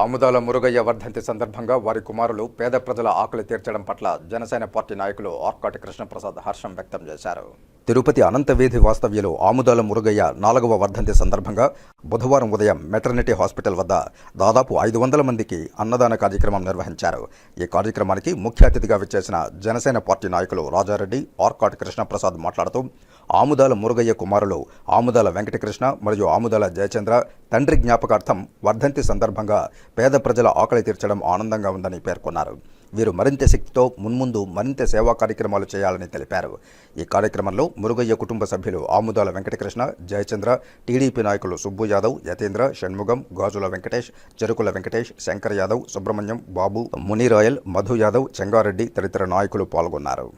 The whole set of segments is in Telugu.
ఆముదాల మురుగయ్య వర్ధంతి సందర్భంగా వారి కుమారులు పేద ప్రజల ఆకలి తీర్చడం పట్ల జనసేన పార్టీ నాయకులు ఆర్కాటి కృష్ణప్రసాద్ హర్షం వ్యక్తం చేశారు. తిరుపతి అనంతవేది వాస్తవ్యలో ఆముదాల మురుగయ్య నాలుగవ వర్ధంతి సందర్భంగా బుధవారం ఉదయం మెటర్నిటీ హాస్పిటల్ వద్ద దాదాపు ఐదు వందల మందికి అన్నదాన కార్యక్రమం నిర్వహించారు. ఈ కార్యక్రమానికి ముఖ్య అతిథిగా విచ్చేసిన జనసేన పార్టీ నాయకులు రాజారెడ్డి ఆర్కాటి కృష్ణప్రసాద్ మాట్లాడుతూ ఆముదాల మురుగయ్య కుమారులు ఆముదాల వెంకటకృష్ణ మరియు ఆముదాల జయచంద్ర తండ్రి జ్ఞాపకార్థం వర్ధంతి సందర్భంగా పేద ప్రజల ఆకలి తీర్చడం ఆనందంగా ఉందని పేర్కొన్నారు. వీరు మరింత శక్తితో మున్ముందు మరింత సేవా కార్యక్రమాలు చేయాలని తెలిపారు. ఈ కార్యక్రమంలో మురుగయ్య కుటుంబ సభ్యులు ఆముదాల వెంకటకృష్ణ జయచంద్ర టీడీపీ నాయకులు సుబ్బు యాదవ్ యతీంద్ర షణ్ముగం గాజుల వెంకటేష్ చెరుకుల వెంకటేష్ శంకర్ యాదవ్ సుబ్రహ్మణ్యం బాబు మునిరాయల్ మధు యాదవ్ చెంగారెడ్డి తదితర నాయకులు పాల్గొన్నారు.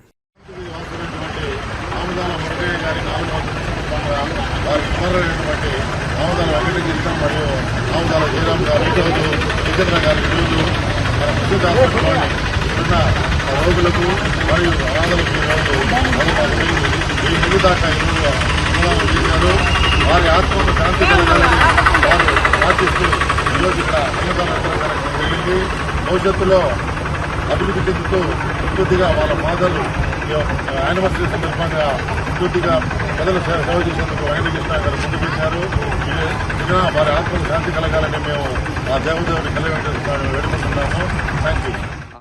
ఆముదాల మురుగయ్య గారి నాలుగవ వారి కుమారుడైనటువంటి ఆముదాల వెంకటకృష్ణ మరియు ఆముదాల జయరాం గారు ఈరోజు విజేంద్ర గారి ఈరోజు మన ప్రసిద్ధ హాస్పిటల్లోని ఉన్న రోగులకు మరియు అనాథలకు ఈరోజు పదహారు వేలు ఈ నెల దాకా ఈరోజు అన్నదానం చేశారు వారి ఆత్మకు శాంతి కలగాలని వారు ప్రార్థిస్తూ ఈరోజు ఇక్కడ అన్నదానం కార్యక్రమం జరిగింది. భవిష్యత్తులో అభివృద్ధి చెందుతూ కొద్దిగా వాళ్ళ ఫాదర్లు యానివర్సరీ సందర్భంగా కొద్దిగా ప్రజలు సేవ చేసేందుకు వెంకటకృష్ణ గారు ముందు పెట్టారు. ఇలా వారి ఆత్మకు శాంతి కలగాలని మేము ఆ దేవదేవుని కలిగి వేడుకుంటున్నాము. Thank you